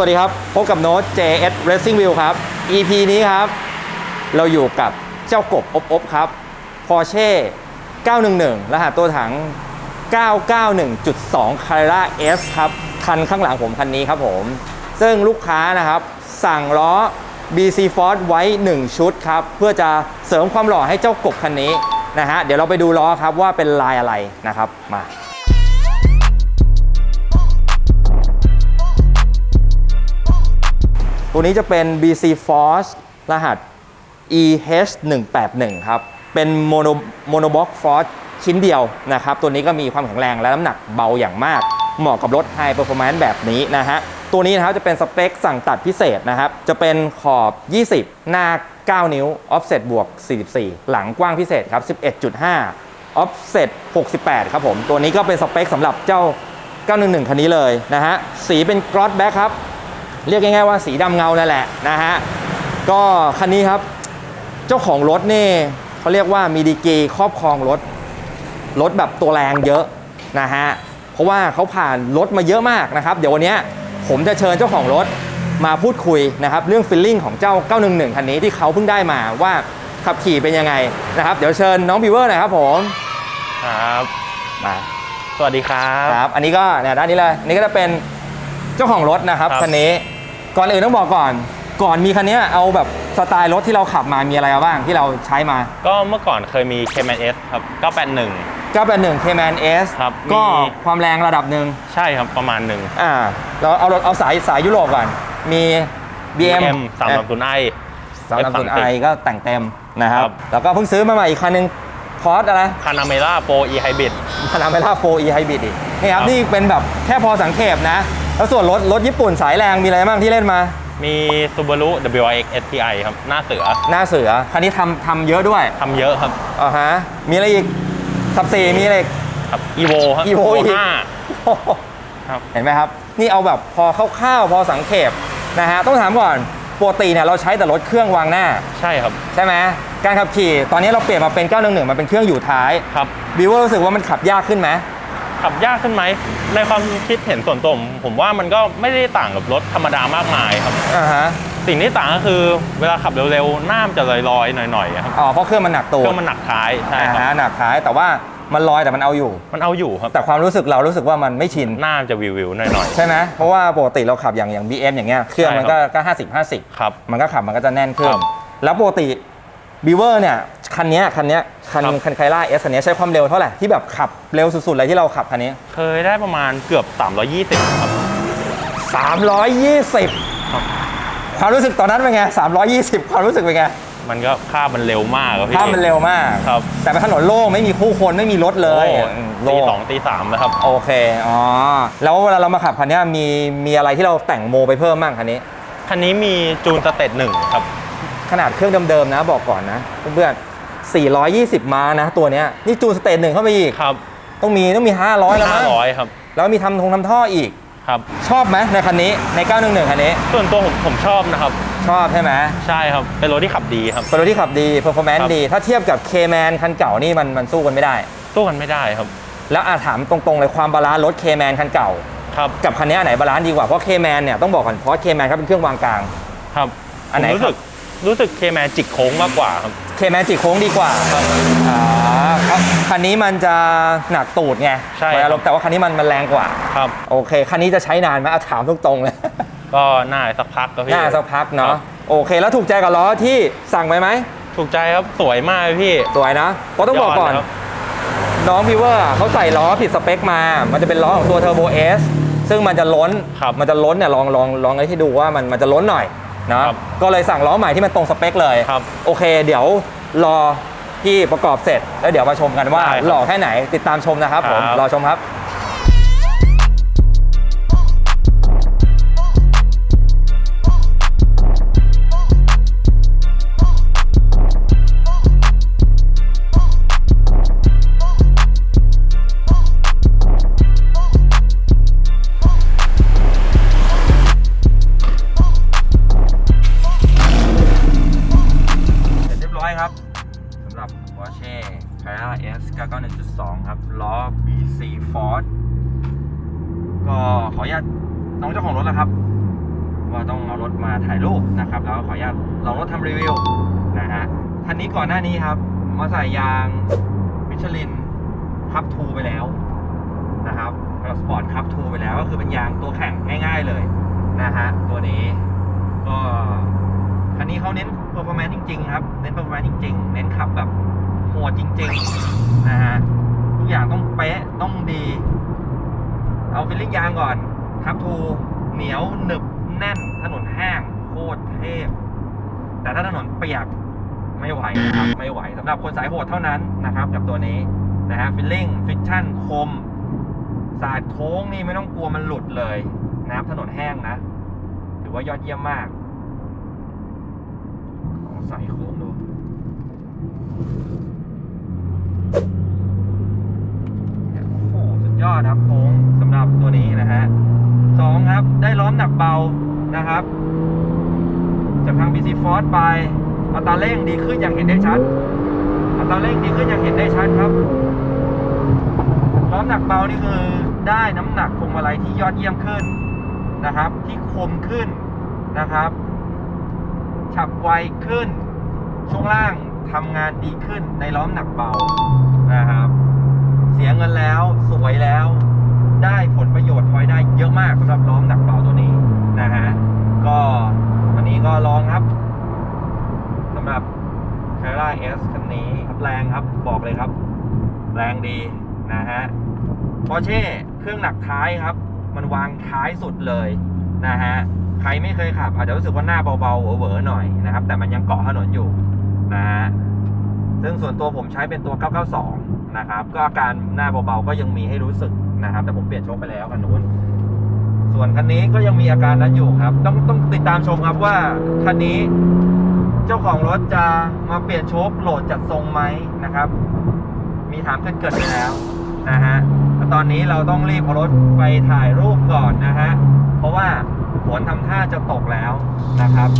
วัสดีครับ พบกับโน้ต JS Racing Wheel ครับ EP นี้ครับ เราอยู่กับเจ้ากบอบอบครับ Porsche 911 รหัสตัวถัง 991.2 Carrera S ครับ คันข้างหลังผมคันนี้ครับผม ซึ่งลูกค้านะครับ สั่งล้อ BC Force ไว้ 1 ชุดครับ เพื่อจะเสริมความหล่อให้เจ้ากบคันนี้นะฮะ เดี๋ยวเราไปดูล้อครับว่าเป็นลายอะไรนะครับ มา ตัวนี้จะเป็น BC Force รหัส EH181 ครับ เป็นโมโนโมโนบ็อกฟอร์ชิ้นเดียวนะครับ ตัวนี้ก็มีความแข็งแรงและน้ำหนักเบาอย่างมาก เหมาะกับรถ High Performance แบบนี้นะฮะ ตัวนี้นะครับจะเป็นสเปคสั่งตัดพิเศษนะครับ จะเป็นขอบ 20 หน้า 9 นิ้ว offset บวก 44 หลังกว้างพิเศษครับ 11.5 offset 68 ครับผม ตัวนี้ก็เป็นสเปคสำหรับเจ้า 911 คันนี้เลยนะฮะ สีเป็น gloss black ครับ เรียกง่ายๆว่าสีดำเงานั่นแหละนะฮะก็คันนี้ครับเจ้าของรถนี่เขาเรียกว่ามีดีกรีครอบครองรถรถแบบตัวแรงเยอะนะฮะเพราะว่าเขาผ่านรถมาเยอะมากนะครับ เดี๋ยววันเนี้ยผมจะเชิญเจ้าของรถมาพูดคุยนะครับ เรื่องฟีลลิ่งของเจ้า 911 คันนี้ที่เขาเพิ่งได้มาว่าขับขี่เป็นยังไงนะครับ เดี๋ยวเชิญน้องบีเวอร์หน่อยครับผมครับมาสวัสดีครับครับ อันนี้ก็เนี่ยด้านนี้เลยอันนี้ก็จะเป็นเจ้าของรถนะครับครับคันนี้ ก่อนอื่นต้องบอกก่อน ก่อนมีคันนี้เอาแบบสไตล์รถที่เราขับมามีอะไรบ้างที่เราใช้มา ก็เมื่อก่อนเคยมี Cayman S ครับ981 981 Cayman S ครับก็มี ความแรงระดับหนึ่งใช่ครับประมาณหนึ่ง อ่าเราเอารถเอาสายสายยุโรปก่อน มี BM 3 3 0 i สามศูนย์ไอก็แต่งเต็มนะครับ ครับ แล้วก็เพิ่งซื้อมาใหม่อีกคันหนึงพอร์ตอะไร c a n a m e r a 4 e Hybrid พานาเมล่า 4 e Hybrid อีกนี่ครับ ครับ นี่เป็นแบบแค่พอสังเขปนะ แล้วส่วนรถรถญี่ปุ่นสายแรงมีอะไรบ้างที่เล่นมา มี Subaru WRX STI ครับ หน้าเสือหน้าเสือคันนี้ทำทำเยอะด้วยทำเยอะครับอ่าฮะมีอะไรอีกขับสี่มีอะไรอีก ครับ Evo ครับ Evo อีก5โอ้โหครับ เห็นไหมครับ นี่เอาแบบพอคร่าวๆพอสังเขปนะฮะต้องถามก่อนปกติเนี่ยเราใช้แต่รถเครื่องวางหน้า ใช่ครับใช่ไหมการขับขี่ตอนนี้เราเปลี่ยนมาเป็น 911 มาเป็นเครื่องอยู่ท้ายครับบิวว่ารู้สึกว่ามันขับยากขึ้นไหม ขับยากขึ้นไหม ในความคิดเห็นส่วนตัวผมผมว่ามันก็ไม่ได้ต่างกับรถธรรมดามากมายครับ อ่าฮะ สิ่งที่ต่างก็คือเวลาขับเร็วๆหน้ามันจะลอยๆหน่อยๆครับอ๋อ เพราะเครื่องมันหนักตัวเครื่องมันหนักท้ายใช่อ่าครัฮะบหนักท้ายแต่ว่ามันลอยแต่มันเอาอยู่ มันเอาอยู่ครับแต่ความรู้สึกเรารู้สึกว่ามันไม่ชิน หน้าจะวิววิวๆหน่อยใช่ไหมเพราะว่าปกติเราขับอย่างอย่าง BM อย่างเงี้ยเครื่องมันก็ก็50 50ๆครับ มันก็ขับมันก็จะแน่นขึ้น ครับ แล้วปกติ บีเวอร์เนี่ยคันเนี้ยคันเนี้ยคันครับ คันไคล่าเอสคันเนี้ยใช้ความเร็วเท่าไหร่ที่แบบขับเร็วสุดๆเลยที่เราขับคันนี้ เคยได้ประมาณเกือบ 320 ครับ 320 ครับ ความรู้สึกตอนนั้นเป็นไง 320 ความรู้สึกเป็นไงมันก็ค่าบมันเร็วมากครับพี่ ภาพมันเร็วมาก ครับ แต่เป็นถนนโล่งไม่มีผู้คนไม่มีรถเลยโอ้อืมตีโล่สองตีสามนะครับ โอเค อ๋อ แล้วเวลาเรามาขับคันเนี้ยมีมีอะไรที่เราแต่งโมไปเพิ่มบ้างคันนี้ คันนี้มีจูนสเตตหนึ่งครับ ขนาดเครื่องเดิมๆนะบอกก่อนนะเพื่อนๆ420 ม้านะตัวเนี้ยนี่จูนสเตจหนึ่งเข้าไปอีกครับ ต้องมีต้องมี 500 แล้วมั้ง500 ครับ แล้วมีทำทงทำท่ออีกครับชอบไหมในคันนี้ใน 911 คันนี้ ส่วนตัวผมผมชอบนะครับ ชอบใช่ไหมใช่ครับ เป็นรถที่ขับดีครับ เป็นรถที่ขับดีเพอร์ฟอร์แมนครัซ์บดี ถ้าเทียบกับ K-Man คันเก่านี่มันมันสู้กันไม่ได้ สู้กันไม่ได้ครับ แล้วอาถามตรงๆเลยความบาลานซ์รถ K-Man คันเก่าครับกับคันนี้อันไหนบาลานซ์ดีกว่าเพราะ K-Man เนี่ยต้องบอกก่อนเพราะ K-Man เขาเป็นเครื่องวางกลางครับอันไหนผมรู้สึก รู้สึกเคแมนจิกโค้งมากกว่าครับ K-Man จิกโค้งดีกว่าอ่าครับคันนี้มันจะหนักตูดไงใช่เวลาลบแต่ว่าคันนี้มันมันแรงกว่า ครับ โอเค คันนี้จะใช้นานไหมเอาถามตรงๆเลย ก็น่าสักพักก็พี่น่าสักพักคเนาะรับ โอเค แล้วถูกใจกับล้อที่สั่งไปไหม ถูกใจครับสวยมากเลยพี่สวยนะ เพราะต้องบอกก่อน ยดเลยครับ น้องพีเวอร์เขาใส่ล้อผิดสเปคมา มันจะเป็นล้อของตัว Turbo S ซึ่งมันจะล้น ครับ มันจะล้นเนี่ยลองลองลองให้ดูว่ามันมันจะล้นหน่อย นะครับก็เลยสั่งล้อใหม่ที่มันตรงสเปคเลยครับโอเค เดี๋ยวรอที่ประกอบเสร็จ แล้วเดี๋ยวมาชมกันว่าได้ครับหล่อแค่ไหนติดตามชมนะครับผมครับ รอชมครับ ขออนุญาตน้องเจ้าของรถนะครับว่าต้องเอารถมาถ่ายรูปนะครับ แล้วขออนุญาตลองรถทำรีวิวนะฮะคันนี้ก่อนหน้านี้ครับ มาใส่ยางมิชลินคับทูไปแล้วนะครับเราสปอร์ตคับทูไปแล้วก็คือเป็นยางตัวแข็งง่ายๆเลยนะฮะตัวนี้ก็คันนี้เขาเน้นเปอร์ฟอร์แมนซ์จริงๆครับ เน้นเปอร์ฟอร์แมนซ์จริงๆ เน้นขับแบบโหดจริงๆนะฮะทุกอย่างต้องเป๊ะต้องดี เอาฟิลลิ่งยางก่อนครับทูเหนียวหนึบแน่นถนนแห้งโคตรเทพ แต่ถ้าถนนเปียกไม่ไหวนะครับไม่ไหวสำหรับคนสายโหดเท่านั้นนะครับ กับตัวนี้นะฮะฟิลลิ่งฟิชชั่นคม สาดโค้งนี่ไม่ต้องกลัวมันหลุดเลยนะครับถนนแห้งนะ ถือว่ายอดเยี่ยมมากลองใส่โค้งดู โอ้โหสุด ยอดครับโค้งสำหรับตัวนี้นะฮะสองครับได้ล้อมหนักเบานะครับ จากทาง BC Force ไปอัตราเร่งดีขึ้นอย่างเห็นได้ชัดอัตราเร่งดีขึ้นอย่างเห็นได้ชัดครับล้อมหนักเบานี่คือได้น้ำหนักพวงมาลัยที่ยอดเยี่ยมขึ้นนะครับ ที่คมขึ้นนะครับ ฉับไวขึ้น ช่วงล่างทำงานดีขึ้นในล้อมหนักเบานะครับ เสียเงินแล้วสวยแล้ว ได้ผลประโยชน์พลอยได้เยอะมากสำหรับล้อมหนักเบาตัวนี้นะฮะก็วันนี้ก็ลองครับสำหรับ c a r r a S คันนี้แรงครับบอกเลยครับ แรงดีนะฮะพอเช่เครื่องหนักท้ายครับ มันวางท้ายสุดเลยนะฮะใครไม่เคยขับอาจจะรู้สึกว่าหน้าเบาๆเวอๆหน่อยนะครับ แต่มันยังเกาะถนนอยู่นะฮะซึ่งส่วนตัวผมใช้เป็นตัว 992 นะครับ ก็อาการหน้าเบาๆก็ยังมีให้รู้สึกนะครับ แต่ผมเปลี่ยนโชคไปแล้วคันนู้น ส่วนคันนี้ก็ยังมีอาการนั้นอยู่ครับ ต้องต้องติดตามชมครับว่าคันนี้เจ้าของรถจะมาเปลี่ยนโชคโหลดจัดทรงไหมนะครับ มีถามกันเกิดไปแล้วนะฮะแต่ตอนนี้เราต้องรีบเอารถไปถ่ายรูปก่อนนะฮะ เพราะว่าฝนทำท่าจะตกแล้วนะครับ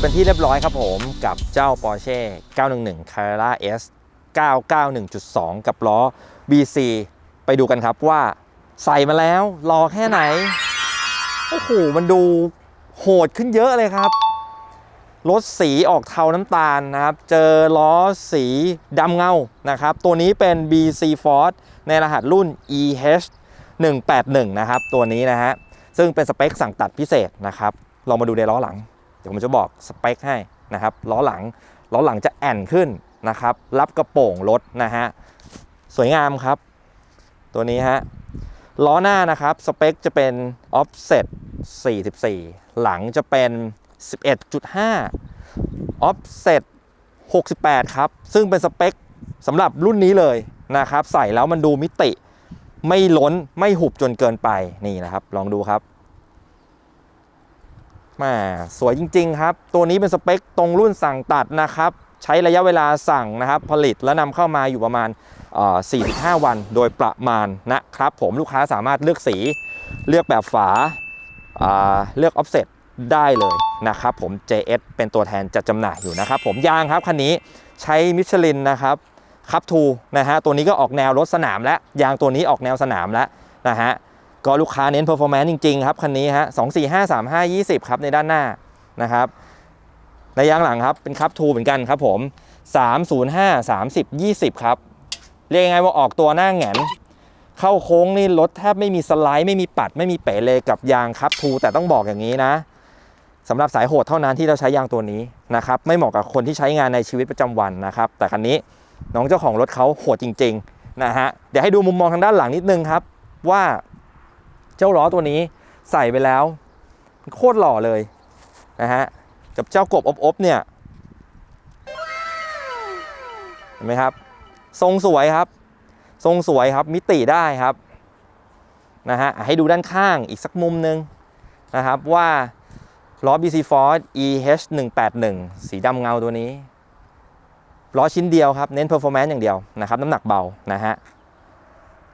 เสร็จเป็นที่เรียบร้อยครับผมกับเจ้า Porsche 911 Carrera S 991.2 กับล้อ BC ไปดูกันครับว่าใส่มาแล้วรอแค่ไหน โอ้โห มันดูโหดขึ้นเยอะเลยครับรถสีออกเทาน้ำตาลนะครับ เจอล้อสีดำเงานะครับ ตัวนี้เป็น BC Force ในรหัสรุ่น EH 181 นะครับ ตัวนี้นะฮะ ซึ่งเป็นสเปคสั่งตัดพิเศษนะครับลองมาดูในล้อหลัง เดี๋ยวผมจะบอกสเปคให้นะครับล้อหลังล้อหลังจะแอนขึ้นนะครับ รับกระโปรงรถนะฮะสวยงามครับ ตัวนี้ฮะล้อหน้านะครับสเปคจะเป็น offset 44 หลังจะเป็น 11.5 offset 68 ครับ ซึ่งเป็นสเปคสำหรับรุ่นนี้เลยนะครับ ใส่แล้วมันดูมิติ ไม่ล้นไม่หุบจนเกินไปนี่นะครับ ลองดูครับ มาสวยจริง ๆ ครับ ตัวนี้เป็นสเปคตรงรุ่นสั่งตัดนะครับ ใช้ระยะเวลาสั่งนะครับ ผลิตและนำเข้ามาอยู่ประมาณเอ่อ45 วันโดยประมาณนะครับผมลูกค้าสามารถเลือกสีเลือกแบบฝาาเลือก offset ได้เลยนะครับผม JS เป็นตัวแทนจัดจำหน่ายอยู่นะครับผมยางครับคันนี้ใช้มิชลินนะครับคับทูนะฮะตัวนี้ก็ออกแนวรถสนามแล้วยางตัวนี้ออกแนวสนามแล้วนะฮะ ก็ลูกค้าเน้น performance จริง ๆ ครับ คันนี้ฮะ2 4 5 3 5 20ครับในด้านหน้านะครับในยางหลังครับเป็นคับทูเหมือนกันครับผม305 30 20ครับ เรียกยังไงว่าออกตัวหน้าแหงนเข้าโค้งนี่รถแทบไม่มีสไลด์ไม่มีปัดไม่มีเป๋เลยกับยางคับทูแต่ต้องบอกอย่างนี้นะสำหรับสายโหดเท่านั้นที่เราใช้ยางตัวนี้นะครับไม่เหมาะกับคนที่ใช้งานในชีวิตประจำวันนะครับ แต่คันนี้น้องเจ้าของรถเขาโหดจริง ๆ นะฮะเดี๋ยวให้ดูมุมมองทางด้านหลังนิดนึงครับ ว่า เจ้าล้อตัวนี้ใส่ไปแล้วโคตรหล่อเลยนะฮะกับเจ้ากบอบๆเนี่ยเห็นไหมครับ ทรงสวยครับ ทรงสวยครับมิติได้ครับนะฮะให้ดูด้านข้างอีกสักมุมหนึ่งนะครับว่าล้อ BC Force EH 181สีดำเงาตัวนี้ล้อชิ้นเดียวครับ เน้น performance อย่างเดียวนะครับ น้ำหนักเบานะฮะ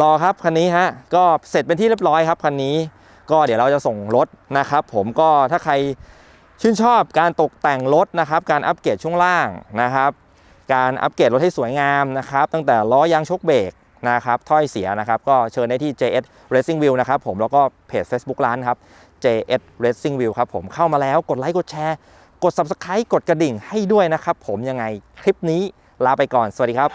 รอครับคันนี้ฮะก็เสร็จเป็นที่เรียบร้อยครับคันนี้ ก็เดี๋ยวเราจะส่งรถนะครับ ผมก็ถ้าใครชื่นชอบการตกแต่งรถนะครับ การอัปเกรดช่วงล่างนะครับ การอัปเกรดรถให้สวยงามนะครับ ตั้งแต่ล้อยางชกเบรกนะครับถ้อยเสียนะครับ ก็เชิญได้ที่ JS Racing View นะครับผมแล้วก็เพจ Facebook ร้านครับ JS Racing View ครับผมเข้ามาแล้วกดไลค์กดแชร์ กด Subscribe กดกระดิ่งให้ด้วยนะครับ ผมยังไงคลิปนี้ลาไปก่อนสวัสดีครับ